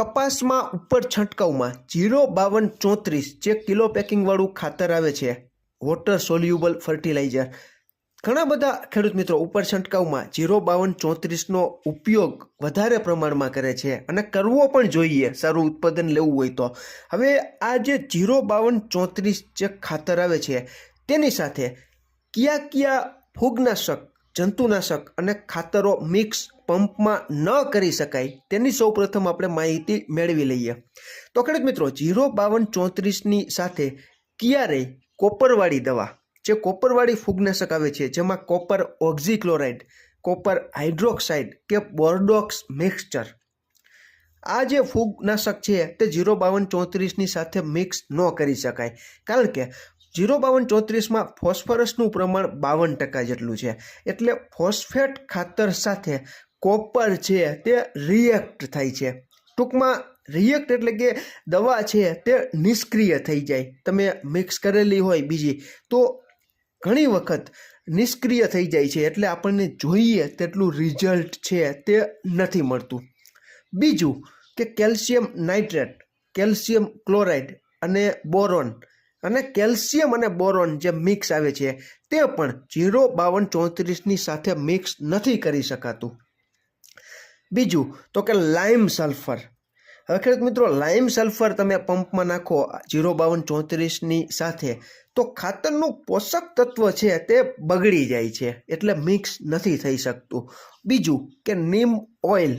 કપાસમાં ઉપર છંટકાવમાં જીરો બાવન ચોત્રીસ જે કિલો પેકિંગવાળું ખાતર આવે છે. વોટર સોલ્યુબલ ફર્ટિલાઇઝર ઘણા બધા ખેડૂત મિત્રો ઉપર છંટકાવમાં જીરો બાવન ચોત્રીસનો ઉપયોગ વધારે પ્રમાણમાં કરે છે અને કરવો પણ જોઈએ, સારું ઉત્પાદન લેવું હોય તો. હવે આ જે જીરો બાવન ચોત્રીસ જે ખાતર આવે છે, તેની સાથે કયા કયા ફૂગનાશક, જંતુનાશક અને ખાતરો મિક્સ પંપમાં ન કરી શકાય તેની સૌપ્રથમ આપણે માહિતી મેળવી લઈએ. તો ખેડૂત મિત્રો, જીરો બાવન ચોત્રીસની સાથે કિયારે કોપરવાળી દવા, જે કોપરવાળી ફૂગનાશક આવે છે, જેમાં કોપર ઓક્ઝીક્લોરાઇડ, કોપર હાઇડ્રોક્સાઇડ કે બોર્ડોક્સ મિક્સચર. આ જે ફૂગનાશક છે, તે જીરો બાવન ચોત્રીસની સાથે મિક્સ ન કરી શકાય. કારણ કે જીરો બાવન ચોત્રીસમાં ફોસ્ફરસનું પ્રમાણ બાવન ટકા જેટલું છે. એટલે ફોસ્ફેટ ખાતર સાથે કોપર છે તે રિએક્ટ થાય છે. ટૂંકમાં રિએક્ટ એટલે કે દવા છે તે નિષ્ક્રિય થઈ જાય. તમે મિક્સ કરેલી હોય બીજી, તો ઘણી વખત નિષ્ક્રિય થઈ જાય છે એટલે આપણને જોઈએ તેટલું રિઝલ્ટ છે તે નથી મળતું. બીજું કે કેલ્શિયમ નાઇટ્રેટ, કેલ્શિયમ ક્લોરાઇડ અને બોરોન અને કેલ્શિયમ અને બોરોન જે મિક્સ આવે છે, તે પણ જીરો બાવન ચોત્રીસની સાથે મિક્સ નથી કરી શકાતું. બીજું, તો કે લાઇમ સલ્ફર હવે ખેડૂત મિત્રો લાઇમ સલ્ફર તમે પંપમાં નાખો, જીરો બાવન ચોત્રીસની સાથે, તો ખાતરનું પોષક તત્વ છે તે બગડી જાય છે, એટલે મિક્સ નથી થઈ શકતું. બીજું કે નીમ ઓઇલ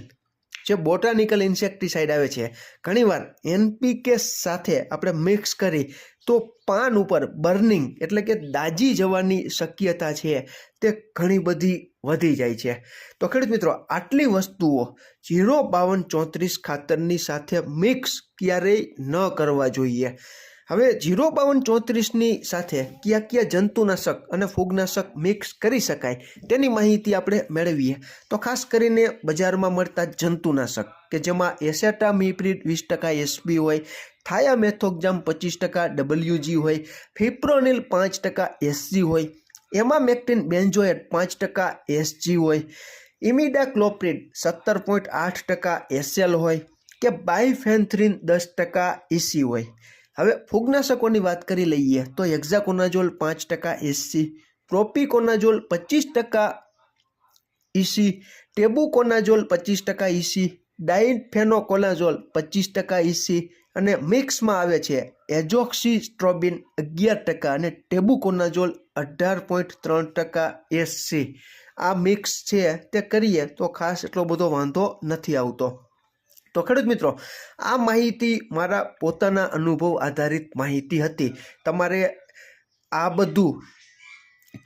જે બોટાનિકલ ઇન્સેક્ટિસાઇડ આવે છે, ઘણીવાર એનપીકે સાથે આપણે મિક્સ કરી, તો પાન ઉપર બર્નિંગ એટલે કે દાજી જવાની શક્યતા છે, તે ઘણી બધી વધી જાય છે. તો ખેડૂત મિત્રો, આટલી વસ્તુઓ જીરો બાવન ચોત્રીસ ખાતરની સાથે મિક્સ ક્યારેય ન કરવા જોઈએ. હવે જીરો બાવન ચોત્રીસની સાથે કયા કયા જંતુનાશક અને ફૂગનાશક મિક્સ કરી શકાય તેની માહિતી આપણે મેળવીએ. તો ખાસ કરીને બજારમાં મળતા જંતુનાશક, કે જેમાં એસેટામિપ્રિડ વીસ ટકા એસબી હોય થાયામેથોક્જામ પચીસ ટકા ડબલ્યુજી હોય, ફિપ્રોનિલ પાંચ ટકા એસજી હોય એમામેક્ટિન બેન્જોએટ પાંચ ટકા એસજી હોય ઇમિડાક્લોપ્રિડ સત્તર પોઈન્ટ આઠ ટકા એસએલ હોય કે બાયફેન્થ્રીન દસ ટકા ઇસી હોય. હવે ફૂગનાશકોની વાત કરી લઈએ તો એક્ઝાકોનાઝોલ પાંચ ટકા એસસી, પ્રોપિકોનાઝોલ પચીસ ટકા ઇસી, ટેબુકોનાઝોલ પચીસ ટકા ઇસી ડાઇફેનોકોનાઝોલ પચીસ ટકા ઇસી અને મિક્સમાં આવે છે એજોક્સી સ્ટ્રોબિન અગિયાર ટકા અને ટેબુકોનાઝોલ અઢાર પોઈન્ટ ત્રણ ટકા એસસી. આ મિક્સ છે, તે કરીએ તો ખાસ એટલો બધો વાંધો નથી આવતો. તો ખેડૂત મિત્રો, આ માહિતી મારા પોતાના અનુભવ આધારિત માહિતી હતી. તમારે આ બધું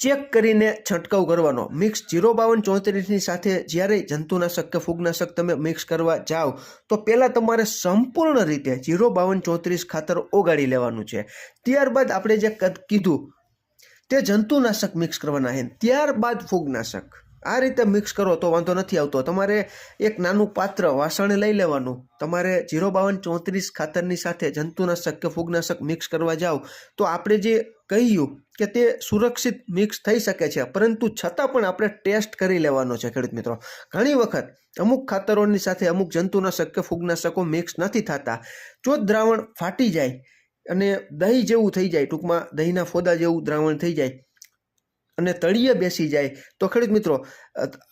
ચેક કરીને છંટકાવ કરવાનો. મિક્સ જીરો બાવન ચોત્રીસની સાથે જ્યારે જંતુનાશક કે ફૂગનાશક તમે મિક્સ કરવા જાઓ, તો પહેલાં તમારે સંપૂર્ણ રીતે જીરો બાવન ચોત્રીસ ખાતર ઓગાળી લેવાનું છે. ત્યારબાદ આપણે જે કીધું તે જંતુનાશક મિક્સ કરવાના છે. ત્યારબાદ ફૂગનાશક. આ રીતે મિક્સ કરો તો વાંધો નથી આવતો. તમારે એક નાનું પાત્ર વાસણ લઈ લેવાનું. તમારે જીરો બાવન ચોત્રીસ ખાતરની સાથે જંતુનાશક કે ફૂગનાશક મિક્સ કરવા જાઓ. તો આપણે જે કહ્યું કે તે સુરક્ષિત મિક્સ થઈ શકે છે. પરંતુ છતાં પણ આપણે ટેસ્ટ કરી લેવાનો છે, ખેડૂત મિત્રો. ઘણી વખત અમુક ખાતરોની સાથે અમુક જંતુનાશક કે ફૂગનાશકો મિક્સ નથી થતા. જો દ્રાવણ ફાટી જાય અને દહીં જેવું થઈ જાય, ટૂંકમાં દહીંના ફોદા જેવું દ્રાવણ થઈ જાય અને તળિયે બેસી જાય. તો ખેડૂત મિત્રો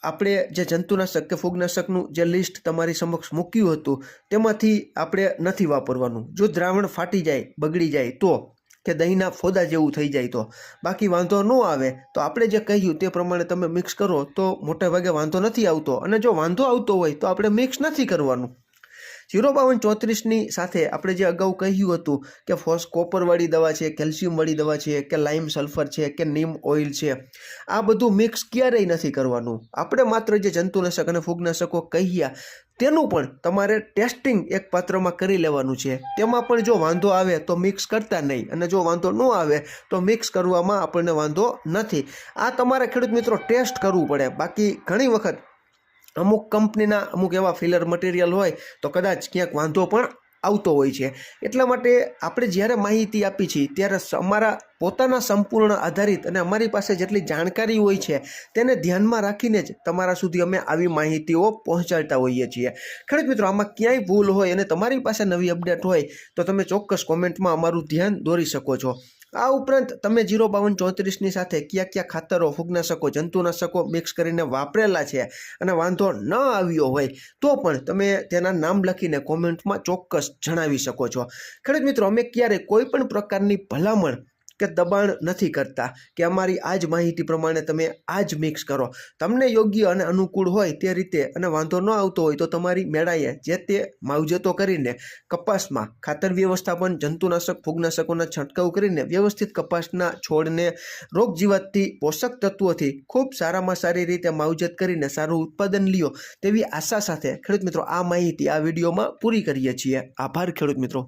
આપણે જે જંતુનાશક કે ફૂગનાશકનું જે લિસ્ટ તમારી સમક્ષ મૂક્યું હતું, તેમાંથી આપણે નથી વાપરવાનું. જો દ્રાવણ ફાટી જાય, બગડી જાય, તો કે દહીંના ફોદા જેવું થઈ જાય તો. બાકી વાંધો ન આવે, તો આપણે જે કહ્યું તે પ્રમાણે તમે મિક્સ કરો, તો મોટે ભાગે વાંધો નથી આવતો. અને જો વાંધો આવતો હોય, તો આપણે મિક્સ નથી કરવાનું. જીરો બાવન ચોત્રીસની સાથે આપણે જે અગાઉ કહ્યું હતું કે ફોસ કોપરવાળી દવા છે, કેલ્શિયમવાળી દવા છે, કે લાઇમ સલ્ફર છે, કે નીમ ઓઇલ છે, આ બધું મિક્સ ક્યારેય નથી કરવાનું. આપણે માત્ર જે જંતુનાશક અને ફૂગનાશકો કહ્યા તેનું પણ તમારે ટેસ્ટિંગ એક પાત્રમાં કરી લેવાનું છે. તેમાં પણ જો વાંધો આવે તો મિક્સ કરતા નહીં અને જો વાંધો ન આવે તો મિક્સ કરવામાં આપણને વાંધો નથી. આ તમારે ખેડૂત મિત્રો ટેસ્ટ કરવું પડે. બાકી ઘણી વખત અમુક કંપનીના અમુક એવા ફિલર મટીરિયલ હોય, તો કદાચ ક્યાંક વાંધો પણ આવતો હોય છે. એટલા માટે આપણે જ્યારે માહિતી આપી છીએ, ત્યારે અમારા પોતાના સંપૂર્ણ આધારિત અને અમારી પાસે જેટલી જાણકારી હોય છે, તેને ધ્યાનમાં રાખીને જ તમારા સુધી અમે આવી માહિતીઓ પહોંચાડતા હોઈએ છીએ. ખેડૂત મિત્રો, આમાં ક્યાંય ભૂલ હોય અને તમારી પાસે નવી અપડેટ હોય, તો તમે ચોક્કસ કોમેન્ટમાં અમારું ધ્યાન દોરી શકો છો. આ ઉપરાંત તમે જીરો બાવન ચોત્રીસની સાથે કયા કયા ખાતરો, ફૂગનાશકો, જંતુનાશકો મિક્સ કરીને વાપરેલા છે અને વાંધો ન આવ્યો હોય તો પણ તમે તેના નામ લખીને કોમેન્ટમાં ચોક્કસ જણાવી શકો છો. ખેડૂત મિત્રો, અમે ક્યારેય કોઈ પણ પ્રકારની ભલામણ કે દબાણ નથી કરતા, કે અમારી આ જ માહિતી પ્રમાણે તમે આ જ મિક્સ કરો. તમને યોગ્ય અને અનુકૂળ હોય તે રીતે અને વાંધો ન આવતો હોય તો તમારી મેળાએ જે તે માવજતો કરીને કપાસમાં ખાતર વ્યવસ્થાપન, જંતુનાશક, ફૂગનાશકોના છંટકાવ કરીને વ્યવસ્થિત કપાસના છોડને રોગ જીવાતથી પોષક તત્વોથી ખૂબ સારામાં સારી રીતે માવજત કરીને સારું ઉત્પાદન લ્યો તેવી આશા સાથે ખેડૂત મિત્રો આ માહિતી આ વિડીયોમાં પૂરી કરીએ છીએ. આભાર ખેડૂત મિત્રો.